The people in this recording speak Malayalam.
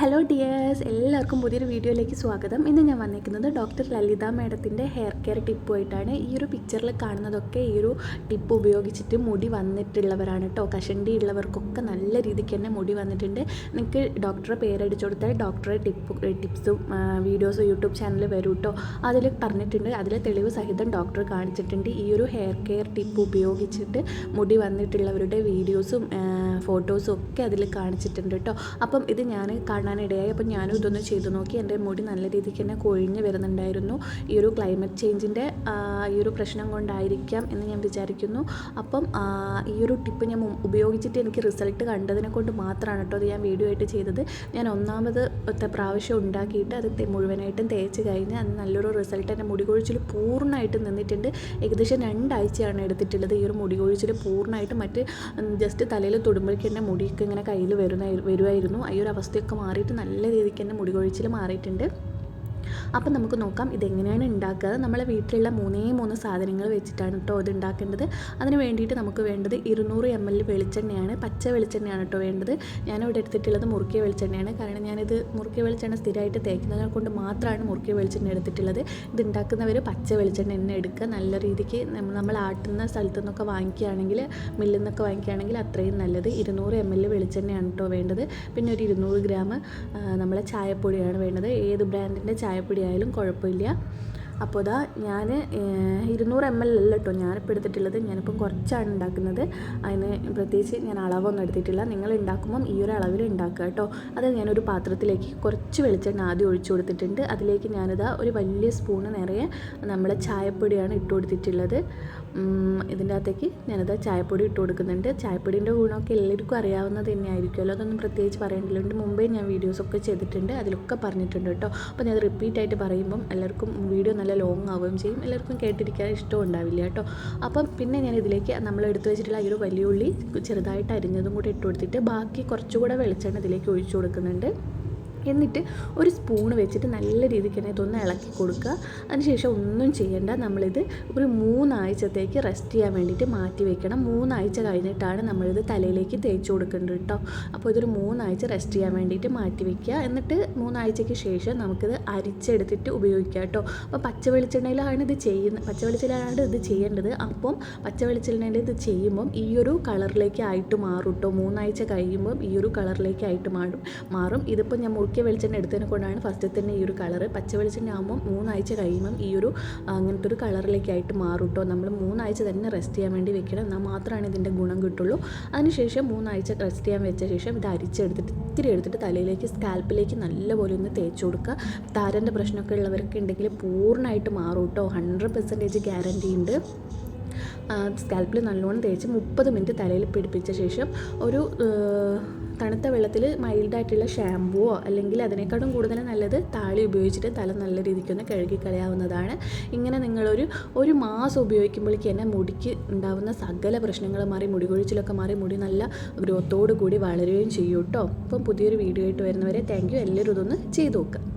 ഹലോ ഡിയേഴ്സ് എല്ലാവർക്കും പുതിയൊരു വീഡിയോയിലേക്ക് സ്വാഗതം. ഇന്ന് ഞാൻ വന്നിരിക്കുന്നത് ഡോക്ടർ ലളിത മാഡത്തിന്റെ ഹെയർ കെയർ ടിപ്പുമായിട്ടാണ് ഈ ഒരു പിക്ചറിൽ കാണുന്നതൊക്കെ ഈ ഒരു ടിപ്പ് ഉപയോഗിച്ചിട്ട് മുടി വന്നിട്ടുള്ളവരാണ് കേട്ടോ കഷണ്ടി ഉള്ളവർക്കൊക്കെ നല്ല രീതിക്ക് തന്നെ മുടി വന്നിട്ടുണ്ട്. നിങ്ങൾക്ക് ഡോക്ടറെ പേരടിച്ചു കൊടുത്താൽ ഡോക്ടറെ ടിപ്പ് ടിപ്സും വീഡിയോസും യൂട്യൂബ് ചാനൽ വരും കേട്ടോ അതിൽ പറഞ്ഞിട്ടുണ്ട്. അതിൽ തെളിവ് സഹിതം ഡോക്ടർ കാണിച്ചിട്ടുണ്ട്. ഈ ഒരു ഹെയർ കെയർ ടിപ്പ് ഉപയോഗിച്ചിട്ട് മുടി വന്നിട്ടുള്ളവരുടെ വീഡിയോസും ഫോട്ടോസും ഒക്കെ അതിൽ കാണിച്ചിട്ടുണ്ട് കേട്ടോ അപ്പം ഇത് ഞാൻ കാണാനിടയായി. അപ്പോൾ ഞാനും ഇതൊന്ന് ചെയ്തു നോക്കി. എന്റെ മുടി നല്ല രീതിക്ക് തന്നെ കൊഴിഞ്ഞ് വരുന്നുണ്ടായിരുന്നു. ഈ ഒരു ക്ലൈമറ്റ് ചേഞ്ചിന്റെ ഈ ഒരു പ്രശ്നം കൊണ്ടായിരിക്കാം എന്ന് ഞാൻ വിചാരിക്കുന്നു. അപ്പം ഈ ഒരു ടിപ്പ് ഞാൻ ഉപയോഗിച്ചിട്ട് എനിക്ക് റിസൾട്ട് കണ്ടതിനെ കൊണ്ട് മാത്രമാണ് കേട്ടോ അത് ഞാൻ വീഡിയോ ആയിട്ട് ചെയ്തത്. ഞാൻ ഒന്നാമത് പ്രാവശ്യം ഉണ്ടാക്കിയിട്ട് അത് മുഴുവനായിട്ടും തേച്ച് കഴിഞ്ഞ് അത് നല്ലൊരു റിസൾട്ട് എന്റെ മുടി കൊഴിച്ചിൽ പൂർണമായിട്ട് നിന്നിട്ടുണ്ട്. ഏകദേശം രണ്ടാഴ്ചയാണ് എടുത്തിട്ടുള്ളത് ഈ ഒരു മുടി കൊഴിച്ചിൽ പൂർണമായിട്ട് മറ്റ് ജസ്റ്റ് തലയിൽ തൊടുമ്പോഴേക്കും എന്റെ മുടിയൊക്കെ ഇങ്ങനെ കയ്യിൽ വരുന്ന വരുമായിരുന്നു ആ ഒരു അവസ്ഥയൊക്കെ മാറിയിട്ട് നല്ല രീതിക്ക് തന്നെ മുടി കൊഴിച്ചിൽ മാറിയിട്ടുണ്ട്. അപ്പം നമുക്ക് നോക്കാം ഇതെങ്ങനെയാണ് ഉണ്ടാക്കുക. നമ്മളെ വീട്ടിലുള്ള മൂന്നേ മൂന്ന് സാധനങ്ങൾ വെച്ചിട്ടാണ് കേട്ടോ ഇത് ഉണ്ടാക്കേണ്ടത്. അതിന് വേണ്ടിയിട്ട് നമുക്ക് വേണ്ടത് ഇരുന്നൂറ് എം എൽ വെളിച്ചെണ്ണയാണ്. പച്ച വെളിച്ചെണ്ണയാണ് കേട്ടോ വേണ്ടത്. ഞാനിവിടെ എടുത്തിട്ടുള്ളത് മുറുക്കിയ വെളിച്ചെണ്ണയാണ്. കാരണം ഞാനിത് മുറുക്കിയ വെളിച്ചെണ്ണ സ്ഥിരമായിട്ട് തേക്കുന്നതിനെ കൊണ്ട് മാത്രമാണ് മുറുക്കിയ വെളിച്ചെണ്ണ എടുത്തിട്ടുള്ളത്. ഇത് ഉണ്ടാക്കുന്നവർ പച്ച വെളിച്ചെണ്ണ തന്നെ എടുക്കുക. നല്ല രീതിക്ക് നമ്മ- നമ്മൾ ആട്ടുന്ന സ്ഥലത്തു നിന്നൊക്കെ വാങ്ങിക്കുകയാണെങ്കിൽ മില്ലിൽ നിന്നൊക്കെ വാങ്ങിക്കുകയാണെങ്കിൽ അത്രയും നല്ലത്. ഇരുന്നൂറ് എം എൽ വെളിച്ചെണ്ണയാണ് കേട്ടോ വേണ്ടത്. പിന്നെ ഒരു ഇരുന്നൂറ് ഗ്രാം നമ്മളെ ചായപ്പൊടിയാണ് വേണ്ടത്. ഏത് ബ്രാൻഡിന്റെ ചായപ്പൊടി ആയാലും കുഴപ്പമില്ല. അപ്പോൾ ഇതാ ഞാൻ ഇരുന്നൂറ് എം എൽ അല്ല കേട്ടോ ഞാനിപ്പോൾ എടുത്തിട്ടുള്ളത്. ഞാനിപ്പം കുറച്ചാണ് ഉണ്ടാക്കുന്നത്. അതിന് പ്രത്യേകിച്ച് ഞാൻ അളവൊന്നും എടുത്തിട്ടില്ല. നിങ്ങൾ ഉണ്ടാക്കുമ്പം ഈ ഒരു അളവിൽ ഉണ്ടാക്കുക കേട്ടോ അത് ഞാനൊരു പാത്രത്തിലേക്ക് കുറച്ച് വെളിച്ചെണ്ണ ആദ്യം ഒഴിച്ചു കൊടുത്തിട്ടുണ്ട്. അതിലേക്ക് ഞാനിതാ ഒരു വലിയ സ്പൂണ് നിറയെ നമ്മളെ ചായപ്പൊടിയാണ് ഇട്ട് കൊടുത്തിട്ടുള്ളത്. ഇതിന്റെ അകത്തേക്ക് ഞാനിതാ ചായപ്പൊടി ഇട്ട് കൊടുക്കുന്നുണ്ട്. ചായപ്പൊടിന്റെ ഗുണമൊക്കെ എല്ലാവർക്കും അറിയാവുന്നത് തന്നെയായിരിക്കുമല്ലോ. അതൊന്നും പ്രത്യേകിച്ച് പറയേണ്ടല്ലോ. മുമ്പേ ഞാൻ വീഡിയോസൊക്കെ ചെയ്തിട്ടുണ്ട്. അതിലൊക്കെ പറഞ്ഞിട്ടുണ്ട് കേട്ടോ അപ്പോൾ ഞാൻ റിപ്പീറ്റ് ആയിട്ട് പറയുമ്പം എല്ലാവർക്കും വീഡിയോ നല്ല ലോങ് ആവുകയും ചെയ്യും. എല്ലാവർക്കും കേട്ടിരിക്കാൻ ഇഷ്ടം ഉണ്ടാവില്ല കേട്ടോ. അപ്പം പിന്നെ ഞാൻ ഇതിലേക്ക് നമ്മൾ എടുത്തു വെച്ചിട്ടുള്ള ഈ ഒരു വലിയ ഉള്ളി ചെറുതായിട്ട് അരിഞ്ഞതും കൂടി ഇട്ട് കൊടുത്തിട്ട് ബാക്കി കുറച്ചുകൂടെ വെളിച്ചെണ്ണ ഇതിലേക്ക് ഒഴിച്ചു കൊടുക്കുന്നുണ്ട്. എന്നിട്ട് ഒരു സ്പൂൺ വെച്ചിട്ട് നല്ല രീതിക്ക് തന്നെ ഇതൊന്ന് ഇളക്കി കൊടുക്കുക. അതിനുശേഷം ഒന്നും ചെയ്യേണ്ട. നമ്മളിത് ഒരു മൂന്നാഴ്ചത്തേക്ക് റെസ്റ്റ് ചെയ്യാൻ വേണ്ടിയിട്ട് മാറ്റി വെക്കണം. മൂന്നാഴ്ച കഴിഞ്ഞിട്ടാണ് നമ്മളിത് തലയിലേക്ക് തേച്ച് കൊടുക്കേണ്ടത് കേട്ടോ. അപ്പോൾ ഇതൊരു മൂന്നാഴ്ച റെസ്റ്റ് ചെയ്യാൻ വേണ്ടിയിട്ട് മാറ്റി വെക്കുക. എന്നിട്ട് മൂന്നാഴ്ചയ്ക്ക് ശേഷം നമുക്കിത് അരിച്ചെടുത്തിട്ട് ഉപയോഗിക്കാം കേട്ടോ. അപ്പോൾ പച്ച വെളിച്ചെണ്ണയിലാണ് ഇത് ചെയ്യുന്നത് പച്ച വെളിച്ചെണ്ണയിലാണ് ഇത് ചെയ്യേണ്ടത്. അപ്പം പച്ച വെളിച്ചെണ്ണയിൽ ഇത് ചെയ്യുമ്പം ഈ ഒരു കളറിലേക്ക് ആയിട്ട് മാറും കേട്ടോ. മൂന്നാഴ്ച കഴിയുമ്പം ഈ ഒരു കളറിലേക്ക് ആയിട്ട് മാറും. മാറും. ഇതിപ്പോൾ ഞാൻ മുറുക്കിയ വെളിച്ചെണ്ണ എടുത്തതിനെ കൊണ്ടാണ് ഫസ്റ്റ് തന്നെ ഈ ഒരു കളറ് പച്ച വെളിച്ചെണ്ണ ആകുമ്പോൾ മൂന്നാഴ്ച കഴിയുമ്പം ഈ ഒരു അങ്ങനത്തെ ഒരു കളറിലേക്കായിട്ട് മാറും കേട്ടോ നമ്മൾ മൂന്നാഴ്ച തന്നെ റെസ്റ്റ് ചെയ്യാൻ വേണ്ടി വെക്കണം. എന്നാൽ മാത്രമാണ് ഇതിന്റെ ഗുണം കിട്ടുള്ളൂ. അതിനുശേഷം മൂന്നാഴ്ച റെസ്റ്റ് ചെയ്യാൻ വെച്ച ശേഷം ഇത് അരിച്ചെടുത്തിട്ട് ഇത്തിരി എടുത്തിട്ട് തലയിലേക്ക് സ്കാൽപ്പിലേക്ക് നല്ലപോലെ ഒന്ന് തേച്ച് കൊടുക്കുക. താരന്റെ പ്രശ്നമൊക്കെ ഉള്ളവരൊക്കെ ഉണ്ടെങ്കിൽ പൂർണമായിട്ട് മാറും കേട്ടോ ഹൺഡ്രഡ് പെർസെന്റേജ് ഗ്യാരണ്ടി ഉണ്ട്. സ്കാൽപ്പിൽ നല്ലോണം തേച്ച് മുപ്പത് മിനിറ്റ് തലയിൽ പിടിപ്പിച്ച ശേഷം ഒരു തണുത്ത വെള്ളത്തിൽ മൈൽഡായിട്ടുള്ള ഷാമ്പുവോ അല്ലെങ്കിൽ അതിനേക്കാളും കൂടുതൽ നല്ലത് താളി ഉപയോഗിച്ചിട്ട് തല നല്ല രീതിക്കൊന്ന് കഴുകി കളയാവുന്നതാണ്. ഇങ്ങനെ നിങ്ങളൊരു ഒരു മാസം ഉപയോഗിക്കുമ്പോഴേക്ക് തന്നെ മുടിക്ക് ഉണ്ടാവുന്ന സകല പ്രശ്നങ്ങൾ മാറി മുടി കൊഴിച്ചിലൊക്കെ മാറി മുടി നല്ല ഗ്രോത്തോടു കൂടി വളരുകയും ചെയ്യും കേട്ടോ അപ്പം പുതിയൊരു വീഡിയോ ആയിട്ട് വരുന്നവരെ താങ്ക് യു എല്ലാവരും ഇതൊന്ന് ചെയ്തു നോക്കുക